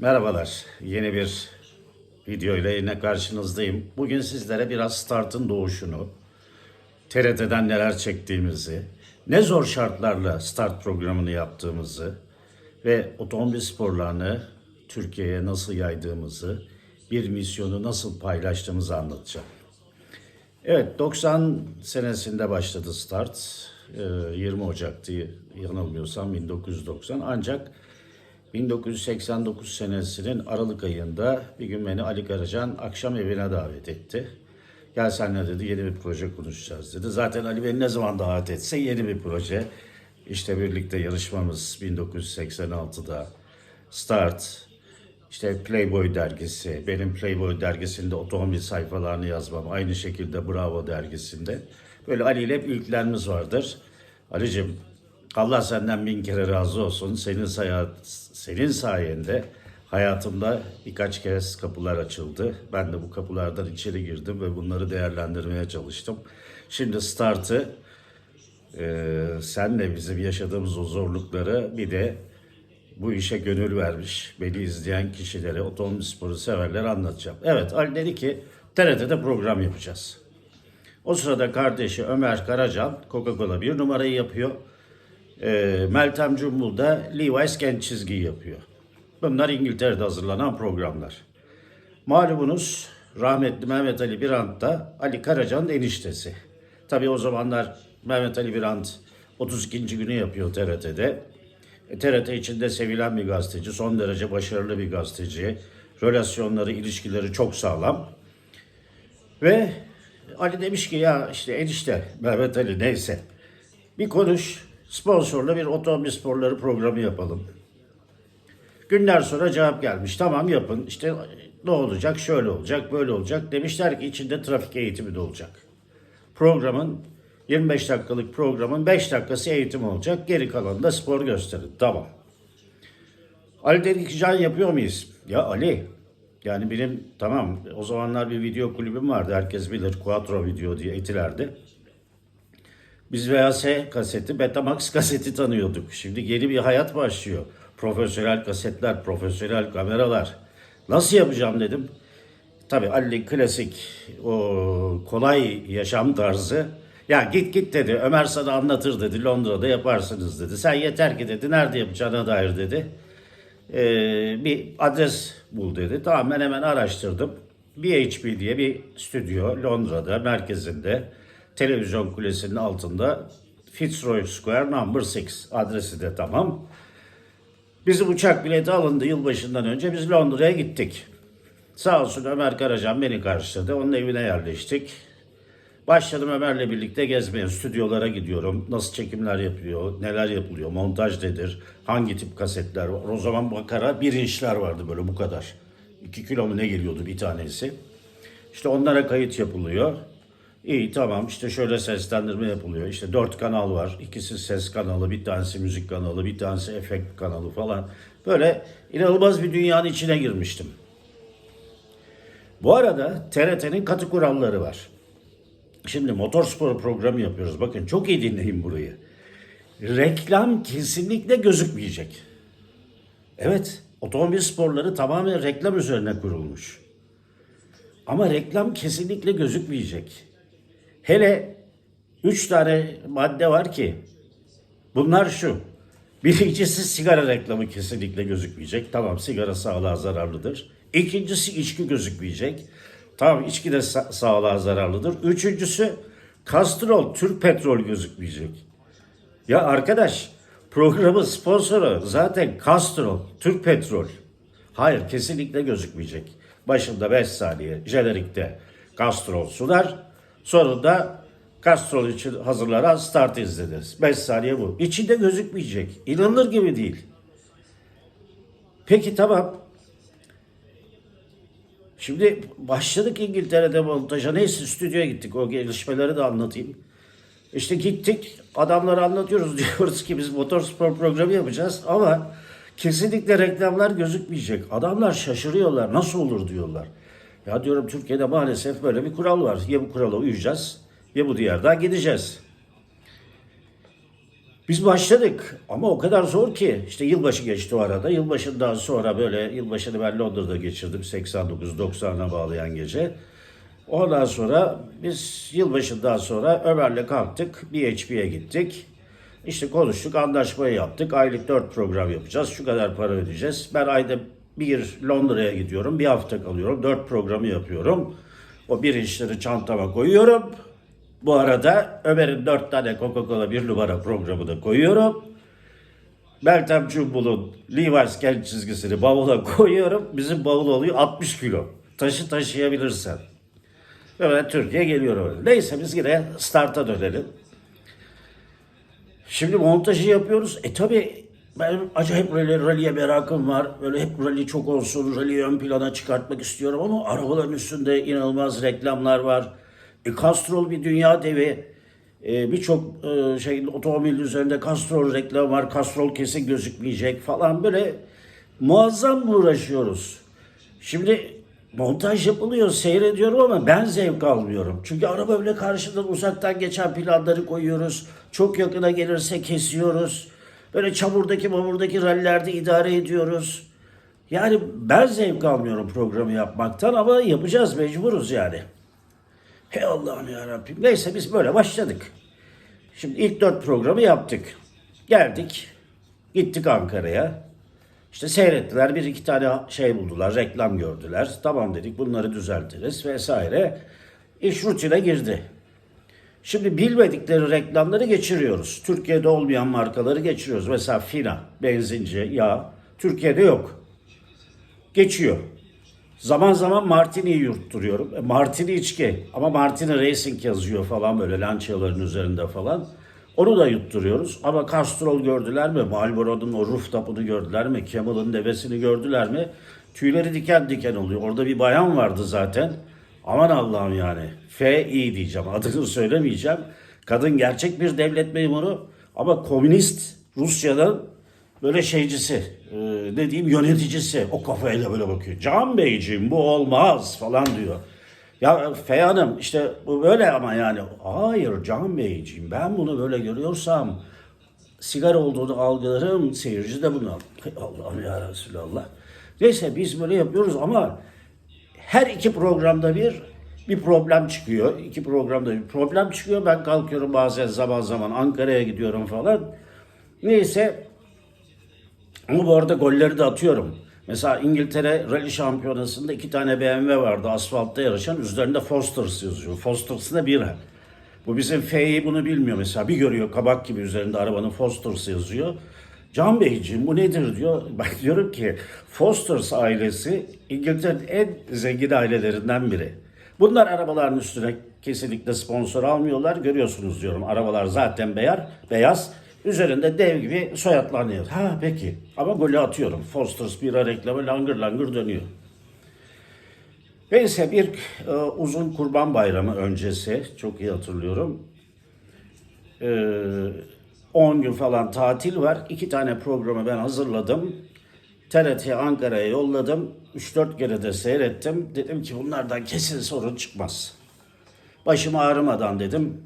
Merhabalar. Yeni bir video ile yine karşınızdayım. Bugün sizlere biraz startın doğuşunu, TRT'den neler çektiğimizi, ne zor şartlarla start programını yaptığımızı ve otomobil sporlarını Türkiye'ye nasıl yaydığımızı, bir misyonu nasıl paylaştığımızı anlatacağım. Evet, 90 senesinde başladı start. Ee, 20 Ocak'tı yanılmıyorsam 1990. Ancak 1989 senesinin Aralık ayında bir gün beni Ali Karacan akşam evine davet etti. Gel senle dedi yeni bir proje konuşacağız dedi. Zaten Ali beni ne zaman davet etse yeni bir proje. İşte birlikte yarışmamız 1986'da Start, işte Playboy dergisi, benim Playboy dergisinde otomobil sayfalarını yazmam, aynı şekilde Bravo dergisinde. Böyle Ali ile hep ilklerimiz vardır. Ali'cim Allah senden bin kere razı olsun. Senin, sayat, senin sayende hayatımda birkaç kez kapılar açıldı. Ben de bu kapılardan içeri girdim ve bunları değerlendirmeye çalıştım. Şimdi startı e, senle bizim yaşadığımız o zorlukları bir de bu işe gönül vermiş, beni izleyen kişilere, otomobil sporu severlere anlatacağım. Evet, Ali dedi ki TRT'de program yapacağız. O sırada kardeşi Ömer Karacan Coca-Cola bir numarayı yapıyor. Ee, Meltem Cumbul da Levi's genç çizgiyi yapıyor. Bunlar İngiltere'de hazırlanan programlar. Malumunuz rahmetli Mehmet Ali Birant da Ali Karacan'ın eniştesi. Tabii o zamanlar Mehmet Ali Birant 32. günü yapıyor TRT'de. E, TRT içinde sevilen bir gazeteci, son derece başarılı bir gazeteci. Relasyonları, ilişkileri çok sağlam. Ve Ali demiş ki ya işte enişte Mehmet Ali neyse bir konuş sponsorlu bir otomobil sporları programı yapalım. Günler sonra cevap gelmiş tamam yapın işte ne olacak şöyle olacak böyle olacak demişler ki içinde trafik eğitimi de olacak. Programın 25 dakikalık programın 5 dakikası eğitim olacak geri kalanı da spor gösterin tamam. Ali dedi ki can yapıyor muyuz? Ya Ali yani benim tamam o zamanlar bir video kulübüm vardı herkes bilir Quattro Video diye Etiler'de. Biz VHS kaseti, Betamax kaseti tanıyorduk. Şimdi yeni bir hayat başlıyor. Profesyonel kasetler, profesyonel kameralar. Nasıl yapacağım dedim. Tabii Ali klasik o kolay yaşam tarzı. Ya git git dedi. Ömer sana anlatır dedi. Londra'da yaparsınız dedi. Sen yeter ki dedi. Nerede yapacağına dair dedi. Ee, bir adres bul dedi. Tamam ben hemen araştırdım. BHP diye bir stüdyo Londra'da merkezinde televizyon kulesinin altında Fitzroy Square number 6 adresi de tamam. Bizim uçak bileti alındı yılbaşından önce biz Londra'ya gittik. Sağ olsun Ömer Karacan beni karşıladı. Onun evine yerleştik. Başladım Ömer'le birlikte gezmeye. Stüdyolara gidiyorum. Nasıl çekimler yapıyor, neler yapılıyor, montaj nedir, hangi tip kasetler var. O zaman makara bir inçler vardı böyle bu kadar. 2 kilo mu ne geliyordu bir tanesi. İşte onlara kayıt yapılıyor. İyi tamam işte şöyle seslendirme yapılıyor. İşte dört kanal var. İkisi ses kanalı, bir tanesi müzik kanalı, bir tanesi efekt kanalı falan. Böyle inanılmaz bir dünyanın içine girmiştim. Bu arada TRT'nin katı kuralları var. Şimdi motorspor programı yapıyoruz. Bakın çok iyi dinleyin burayı. Reklam kesinlikle gözükmeyecek. Evet, otomobil sporları tamamen reklam üzerine kurulmuş. Ama reklam kesinlikle gözükmeyecek. Hele üç tane madde var ki bunlar şu. Birincisi sigara reklamı kesinlikle gözükmeyecek. Tamam sigara sağlığa zararlıdır. İkincisi içki gözükmeyecek. Tamam içki de sa- sağlığa zararlıdır. Üçüncüsü kastrol, Türk petrol gözükmeyecek. Ya arkadaş programın sponsoru zaten Castrol, Türk Petrol. Hayır kesinlikle gözükmeyecek. Başında 5 saniye jenerikte Castrol sunar. Sonunda Castrol için hazırlanan start izlediniz. 5 saniye bu. İçinde gözükmeyecek. İnanılır gibi değil. Peki tamam. Şimdi başladık İngiltere'de montaja. Neyse stüdyoya gittik. O gelişmeleri de anlatayım. İşte gittik adamlara anlatıyoruz diyoruz ki biz motorspor programı yapacağız ama kesinlikle reklamlar gözükmeyecek. Adamlar şaşırıyorlar nasıl olur diyorlar. Ya diyorum Türkiye'de maalesef böyle bir kural var. Ya bu kurala uyacağız ya bu diyardan gideceğiz. Biz başladık ama o kadar zor ki. işte yılbaşı geçti o arada. Yılbaşından sonra böyle yılbaşını ben Londra'da geçirdim 89-90'a bağlayan gece. Ondan sonra biz yılbaşından sonra Ömer'le kalktık. BHP'ye gittik. İşte konuştuk, anlaşmayı yaptık. Aylık 4 program yapacağız. Şu kadar para ödeyeceğiz. Ben ayda bir Londra'ya gidiyorum. Bir hafta kalıyorum. 4 programı yapıyorum. O birinçleri çantama koyuyorum. Bu arada Ömer'in 4 tane Coca-Cola bir numara programı da koyuyorum. Meltem Cumbul'un Levi's kendi çizgisini bavula koyuyorum. Bizim bavul oluyor 60 kilo. Taşı taşıyabilirsen. Ben Türkiye geliyorum. Neyse biz yine starta dönelim. Şimdi montajı yapıyoruz. E tabi ben acayip rally, rally'e merakım var. Böyle hep rally çok olsun, rally'yi ön plana çıkartmak istiyorum ama arabaların üstünde inanılmaz reklamlar var. E, Castrol bir dünya devi. E, Birçok e, şey otomobil üzerinde Castrol reklam var. Castrol kesin gözükmeyecek falan böyle muazzam uğraşıyoruz. Şimdi montaj yapılıyor, seyrediyorum ama ben zevk almıyorum. Çünkü araba böyle karşıdan uzaktan geçen planları koyuyoruz. Çok yakına gelirse kesiyoruz. Böyle çamurdaki mamurdaki rallilerde idare ediyoruz. Yani ben zevk almıyorum programı yapmaktan ama yapacağız mecburuz yani. Hey Allah'ım ya Rabbim. Neyse biz böyle başladık. Şimdi ilk dört programı yaptık. Geldik. Gittik Ankara'ya. İşte seyrettiler bir iki tane şey buldular, reklam gördüler. Tamam dedik bunları düzeltiriz vesaire. İş rutine girdi. Şimdi bilmedikleri reklamları geçiriyoruz. Türkiye'de olmayan markaları geçiriyoruz. Mesela Fina, benzinci, yağ. Türkiye'de yok. Geçiyor. Zaman zaman Martini'yi yurtturuyorum. E, Martini içki ama Martini Racing yazıyor falan böyle lançaların üzerinde falan. Onu da yutturuyoruz. Ama Castrol gördüler mi? Marlboro'nun o rooftop'unu gördüler mi? Camel'ın devesini gördüler mi? Tüyleri diken diken oluyor. Orada bir bayan vardı zaten. Aman Allah'ım yani. F.İ. diyeceğim. Adını söylemeyeceğim. Kadın gerçek bir devlet memuru ama komünist Rusya'nın böyle şeycisi, e, ne diyeyim yöneticisi. O kafayla böyle bakıyor. Can Beyciğim bu olmaz falan diyor. Ya Fey Hanım işte bu böyle ama yani. Hayır Can Beyciğim ben bunu böyle görüyorsam sigara olduğunu algılarım. Seyirci de bunu. Hay Allah'ım ya Resulallah. Neyse biz böyle yapıyoruz ama her iki programda bir bir problem çıkıyor. İki programda bir problem çıkıyor. Ben kalkıyorum bazen zaman zaman Ankara'ya gidiyorum falan. Neyse ama bu arada golleri de atıyorum. Mesela İngiltere Rally Şampiyonası'nda iki tane BMW vardı asfaltta yarışan. Üzerinde Foster's yazıyor. Foster's ne bir Bu bizim F'yi bunu bilmiyor mesela. Bir görüyor kabak gibi üzerinde arabanın Foster's yazıyor. Can Beyciğim bu nedir diyor. Ben diyorum ki Foster's ailesi İngiltere'nin en zengin ailelerinden biri. Bunlar arabaların üstüne kesinlikle sponsor almıyorlar. Görüyorsunuz diyorum arabalar zaten beyaz. beyaz. Üzerinde dev gibi soyadlarını yazıyor. Ha peki ama golü atıyorum. Foster's bira reklamı langır langır dönüyor. Neyse bir e, uzun kurban bayramı öncesi çok iyi hatırlıyorum. E, 10 gün falan tatil var. İki tane programı ben hazırladım. TRT Ankara'ya yolladım. 3-4 kere de seyrettim. Dedim ki bunlardan kesin sorun çıkmaz. Başım ağrımadan dedim.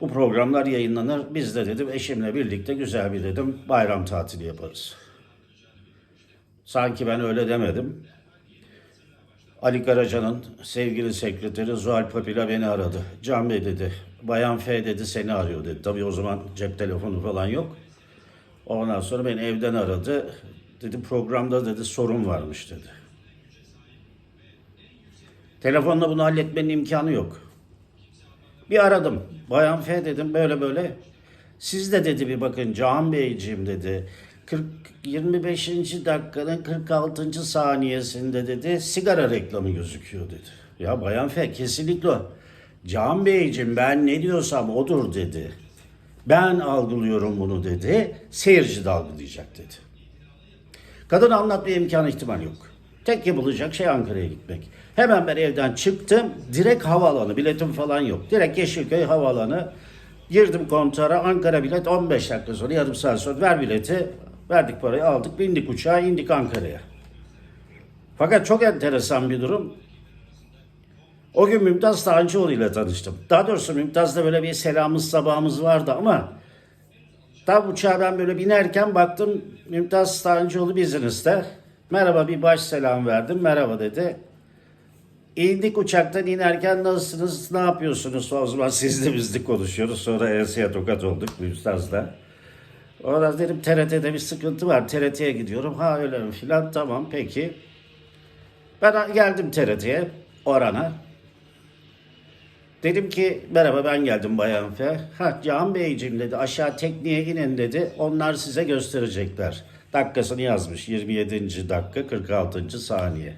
Bu programlar yayınlanır. Biz de dedim eşimle birlikte güzel bir dedim bayram tatili yaparız. Sanki ben öyle demedim. Ali Karaca'nın sevgili sekreteri Zuhal Papila beni aradı. Can Bey dedi, Bayan F dedi seni arıyor dedi. Tabii o zaman cep telefonu falan yok. Ondan sonra beni evden aradı. Dedi programda dedi sorun varmış dedi. Telefonla bunu halletmenin imkanı yok. Bir aradım. Bayan F dedim böyle böyle. Siz de dedi bir bakın Can Beyciğim dedi. 40, 25. dakikanın 46. saniyesinde dedi sigara reklamı gözüküyor dedi. Ya Bayan F kesinlikle o. Can Beyciğim ben ne diyorsam odur dedi. Ben algılıyorum bunu dedi. Seyirci de algılayacak dedi. Kadın anlatmaya imkanı ihtimal yok. Tek yapılacak şey Ankara'ya gitmek. Hemen ben evden çıktım. Direkt havaalanı. Biletim falan yok. Direkt Yeşilköy havaalanı. Girdim kontara. Ankara bilet 15 dakika sonra yarım saat sonra ver bileti. Verdik parayı aldık. Bindik uçağa indik Ankara'ya. Fakat çok enteresan bir durum. O gün Mümtaz Tağcıoğlu ile tanıştım. Daha doğrusu Mümtaz'da böyle bir selamımız sabahımız vardı ama Tam uçağa ben böyle binerken baktım Mümtaz Stancıoğlu business'te. Merhaba bir baş selam verdim. Merhaba dedi. İndik uçaktan inerken nasılsınız, ne yapıyorsunuz? O zaman sizle bizle konuşuyoruz. Sonra enseye tokat olduk Mümtaz'la. Oradan dedim TRT'de bir sıkıntı var. TRT'ye gidiyorum. Ha öyle mi filan. Tamam peki. Ben geldim TRT'ye Orhan'a. Dedim ki merhaba ben geldim Bayan F. Ha Can Beyciğim dedi aşağı tekniğe inin dedi. Onlar size gösterecekler. Dakikasını yazmış 27. dakika 46. saniye.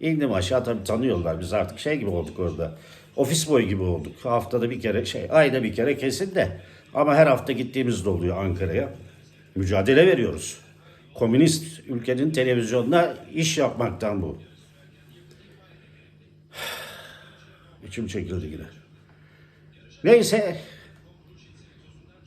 İndim aşağı tabii tanıyorlar biz artık şey gibi olduk orada. Ofis boy gibi olduk. Haftada bir kere şey ayda bir kere kesin de. Ama her hafta gittiğimizde oluyor Ankara'ya. Mücadele veriyoruz. Komünist ülkenin televizyonda iş yapmaktan bu. İçim çekildi yine. Neyse.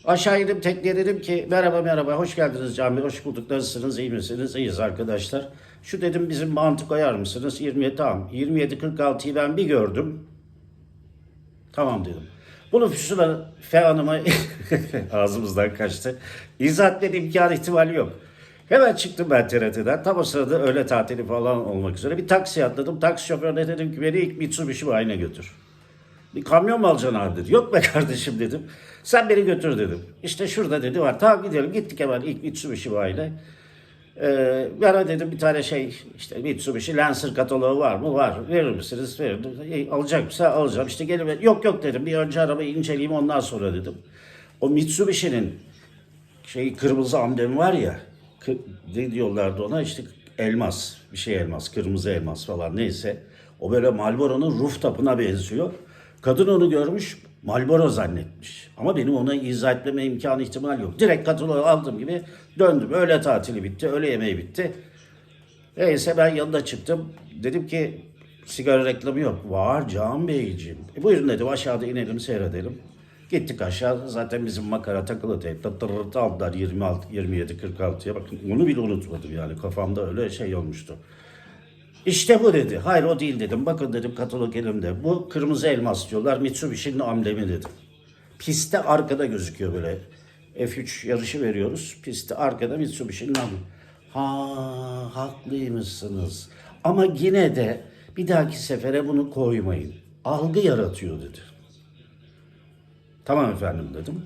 Aşağı indim tekneye dedim ki merhaba merhaba hoş geldiniz Bey hoş bulduk nasılsınız iyi misiniz iyiyiz arkadaşlar. Şu dedim bizim mantı koyar mısınız 27 tamam 27 46'yı ben bir gördüm. Tamam dedim. Bunu Füsun'a F Hanım'a ağzımızdan kaçtı. İzah etmenin imkan ihtimali yok. Hemen çıktım ben TRT'den. Tam o sırada öğle tatili falan olmak üzere. Bir taksi atladım. Taksi şoförüne dedim ki beni ilk Mitsubishi Bayi'ne götür. Bir kamyon mu alacaksın abi dedi. Yok be kardeşim dedim. Sen beni götür dedim. İşte şurada dedi var. Tamam gidelim. Gittik hemen ilk Mitsubishi Bayi'ne. Ee, bana dedim bir tane şey işte Mitsubishi Lancer kataloğu var mı? Var. Verir misiniz? Veririm. E, alacak mısın? Alacağım. İşte gelin. Yok yok dedim. Bir önce arabayı inceleyeyim ondan sonra dedim. O Mitsubishi'nin şey kırmızı amblemi var ya ne diyorlardı ona işte elmas bir şey elmas kırmızı elmas falan neyse o böyle Marlboro'nun rooftop'una benziyor. Kadın onu görmüş Marlboro zannetmiş. Ama benim ona izah etmeme imkanı ihtimal yok. Direkt kataloğu aldığım gibi döndüm. Öğle tatili bitti, öğle yemeği bitti. Neyse ben yanına çıktım. Dedim ki sigara reklamı yok. Var Can Beyciğim. E buyurun dedim aşağıda inelim seyredelim. Gittik aşağı zaten bizim makara takılı teyp. Tırırt aldılar 26, 27, 46'ya. Bakın onu bile unutmadım yani kafamda öyle şey olmuştu. İşte bu dedi. Hayır o değil dedim. Bakın dedim katalog elimde. Bu kırmızı elmas diyorlar. Mitsubishi'nin amblemi dedim. Piste arkada gözüküyor böyle. F3 yarışı veriyoruz. Piste arkada Mitsubishi'nin amblemi. Ha haklıymışsınız. Ama yine de bir dahaki sefere bunu koymayın. Algı yaratıyor dedi. Tamam efendim dedim.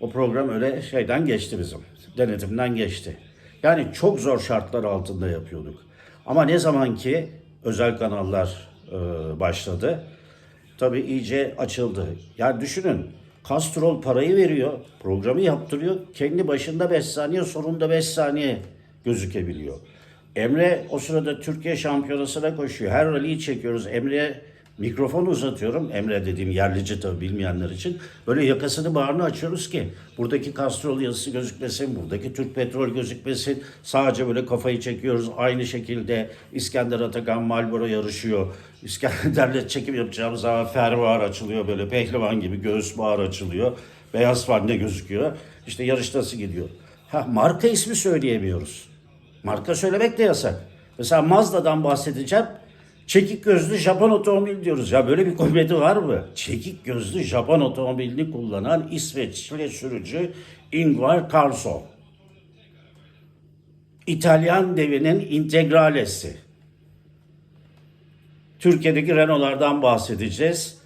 O program öyle şeyden geçti bizim. Denetimden geçti. Yani çok zor şartlar altında yapıyorduk. Ama ne zaman ki özel kanallar e, başladı, tabii iyice açıldı. Yani düşünün, Kastrol parayı veriyor, programı yaptırıyor. Kendi başında 5 saniye, sonunda 5 saniye gözükebiliyor. Emre o sırada Türkiye şampiyonasına koşuyor. Her rally'yi çekiyoruz. Emre'ye mikrofon uzatıyorum. Emre dediğim yerlici tabii bilmeyenler için. Böyle yakasını bağrını açıyoruz ki buradaki kastrol yazısı gözükmesin, buradaki Türk petrol gözükmesin. Sadece böyle kafayı çekiyoruz. Aynı şekilde İskender Atakan Marlboro yarışıyor. İskender'le çekim yapacağımız zaman fermuar açılıyor böyle pehlivan gibi göğüs bağır açılıyor. Beyaz fande gözüküyor. İşte yarış nasıl gidiyor? Ha, marka ismi söyleyemiyoruz. Marka söylemek de yasak. Mesela Mazda'dan bahsedeceğim. Çekik gözlü Japon otomobil diyoruz. Ya böyle bir komedi var mı? Çekik gözlü Japon otomobilini kullanan İsveçli sürücü Ingvar Carlsson. İtalyan devinin integralesi. Türkiye'deki Renault'lardan bahsedeceğiz.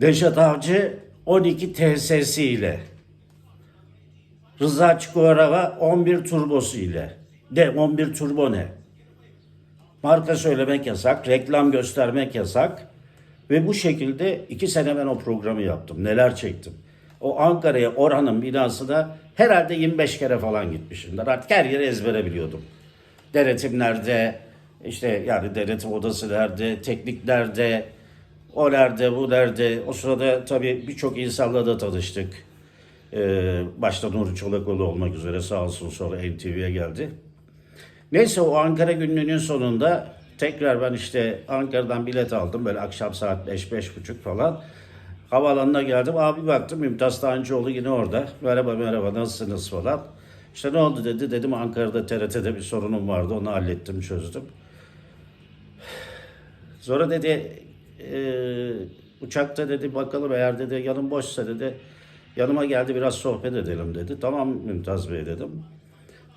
Nejat Avcı 12 TSS ile. Rıza Çukurova 11 turbosu ile. De 11 turbo ne? Marka söylemek yasak, reklam göstermek yasak. Ve bu şekilde iki sene ben o programı yaptım. Neler çektim. O Ankara'ya Orhan'ın binasına herhalde 25 kere falan gitmişimdir. Artık her yeri ezbere biliyordum. Denetimlerde, işte yani denetim odası nerede, teknik nerede, o nerede, bu nerede. O sırada tabii birçok insanla da tanıştık. Ee, başta Nuri Çolakoğlu olmak üzere sağ olsun sonra NTV'ye geldi. Neyse o Ankara günlüğünün sonunda tekrar ben işte Ankara'dan bilet aldım böyle akşam saat 5-5.30 falan. Havaalanına geldim. Abi baktım Mümtaz Tancıoğlu yine orada. Merhaba merhaba nasılsınız falan. İşte ne oldu dedi. Dedim Ankara'da TRT'de bir sorunum vardı. Onu hallettim çözdüm. Sonra dedi e, uçakta dedi bakalım eğer dedi yanım boşsa dedi Yanıma geldi biraz sohbet edelim dedi. Tamam Mümtaz Bey dedim.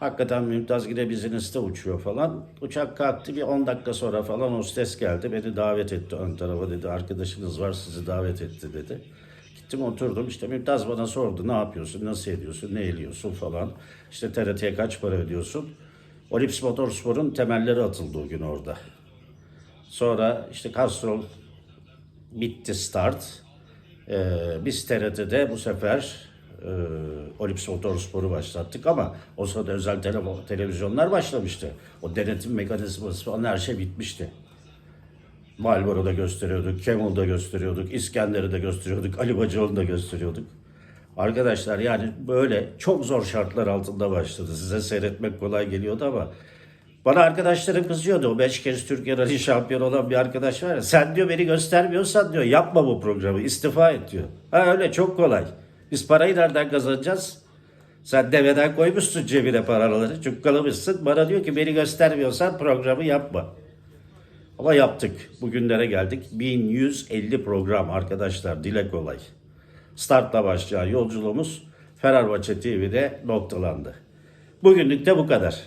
Hakikaten Mümtaz yine bizinizde uçuyor falan. Uçak kalktı bir 10 dakika sonra falan hostes geldi. Beni davet etti ön tarafa dedi. Arkadaşınız var sizi davet etti dedi. Gittim oturdum işte Mümtaz bana sordu ne yapıyorsun, nasıl ediyorsun, ne ediyorsun falan. İşte TRT'ye kaç para ödüyorsun. Olips Motorspor'un temelleri atıldı o gün orada. Sonra işte Castrol bitti start. Ee, biz TRT'de bu sefer e, Olips Motorspor'u başlattık ama o sırada özel tele- televizyonlar başlamıştı. O denetim mekanizması falan her şey bitmişti. Marlboro'da gösteriyorduk, Camel'da gösteriyorduk, İskender'i de gösteriyorduk, Ali Bacıoğlu'nu da gösteriyorduk. Arkadaşlar yani böyle çok zor şartlar altında başladı. Size seyretmek kolay geliyordu ama bana arkadaşlarım kızıyordu. O beş kez Türkiye Rally şampiyonu olan bir arkadaş var ya. Sen diyor beni göstermiyorsan diyor yapma bu programı istifa et diyor. Ha öyle çok kolay. Biz parayı nereden kazanacağız? Sen deveden koymuşsun cebine paraları. Cukkalamışsın. Bana diyor ki beni göstermiyorsan programı yapma. Ama yaptık. Bugünlere geldik. 1150 program arkadaşlar. Dile kolay. Startla başlayan yolculuğumuz Fenerbahçe TV'de noktalandı. Bugünlük de bu kadar.